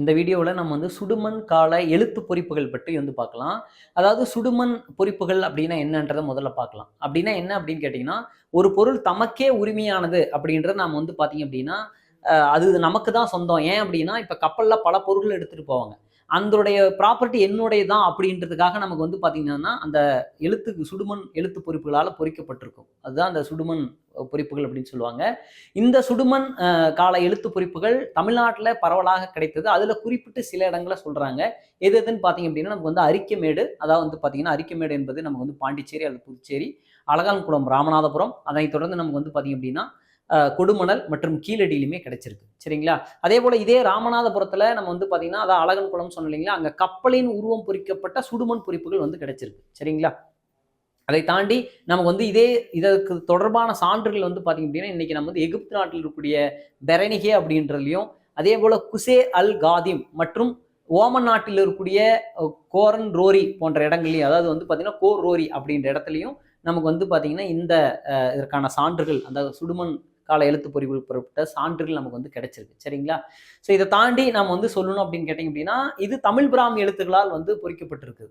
இந்த வீடியோவில் நம்ம வந்து சுடுமண் கால எழுத்து பொறிப்புகள் பற்றி வந்து பார்க்கலாம். அதாவது சுடுமண் பொறிப்புகள் அப்படின்னா என்னன்றதை முதல்ல பார்க்கலாம். அப்படின்னா என்ன அப்படின்னு கேட்டிங்கன்னா ஒரு பொருள் தமக்கே உரிமையானது அப்படின்றத நாம் வந்து பார்த்தீங்க அப்படின்னா அது நமக்கு தான் சொந்தம். ஏன் அப்படின்னா இப்போ கப்பலில் பல பொருட்கள் எடுத்துகிட்டு போவாங்க. அதனுடைய ப்ராப்பர்ட்டி என்னுடைய தான் அப்படின்றதுக்காக நமக்கு வந்து பார்த்தீங்கன்னா அந்த எழுத்துக்கு சுடுமண் எழுத்து பொறிப்புகளால் பொறிக்கப்பட்டிருக்கும். அதுதான் அந்த சுடுமண் பொறிப்புகள் அப்படின்னு சொல்லுவாங்க. இந்த சுடுமண் கால எழுத்து பொறிப்புகள் தமிழ்நாட்டில் பரவலாக கிடைத்தது. அதில் குறிப்பிட்டு சில இடங்களை சொல்கிறாங்க எது எதுன்னு பார்த்தீங்க அப்படின்னா நமக்கு வந்து அரிக்கமேடு அதாவது வந்து பார்த்தீங்கன்னா அரிக்கமேடு என்பது நமக்கு வந்து பாண்டிச்சேரி அல்லது புதுச்சேரி அலகான்குளம் ராமநாதபுரம் அதைத் தொடர்ந்து நமக்கு வந்து பார்த்தீங்க அப்படின்னா கொடுமணல் மற்றும் கீழடியிலுமே கிடைச்சிருக்கு. சரிங்களா? அதே போல் இதே ராமநாதபுரத்தில் நம்ம வந்து பார்த்தீங்கன்னா அதான் அழகன்குளம் சொன்னோம் இல்லைங்களா? அங்கே கப்பலின் உருவம் பொறிக்கப்பட்ட சுடுமண் பொறிப்புகள் வந்து கிடைச்சிருக்கு. சரிங்களா? அதை தாண்டி நமக்கு வந்து இதே இதற்கு தொடர்பான சான்றுகள் வந்து பார்த்தீங்க அப்படின்னா இன்னைக்கு நம்ம வந்து எகிப்து நாட்டில் இருக்கக்கூடிய பெரனிகே அப்படின்றதுலையும் அதே போல் குசே அல் காதிம் மற்றும் ஓமன் நாட்டில் இருக்கக்கூடிய கோரன் ரோரி போன்ற இடங்கள்லையும் அதாவது வந்து பார்த்திங்கன்னா கோர் ரோரி அப்படின்ற இடத்துலையும் நமக்கு வந்து பார்த்திங்கன்னா இந்த இதற்கான சான்றுகள் அந்த சுடுமண் கால எழுத்து பொறிவுகள் பொருட்பட்ட சான்றுகள் நமக்கு வந்து கிடைச்சிருக்கு. சரிங்களா? ஸோ இதை தாண்டி நம்ம வந்து சொல்லணும் அப்படின்னு கேட்டிங்க அப்படின்னா இது தமிழ் பிராமி எழுத்துக்களால் வந்து பொறிக்கப்பட்டிருக்கு.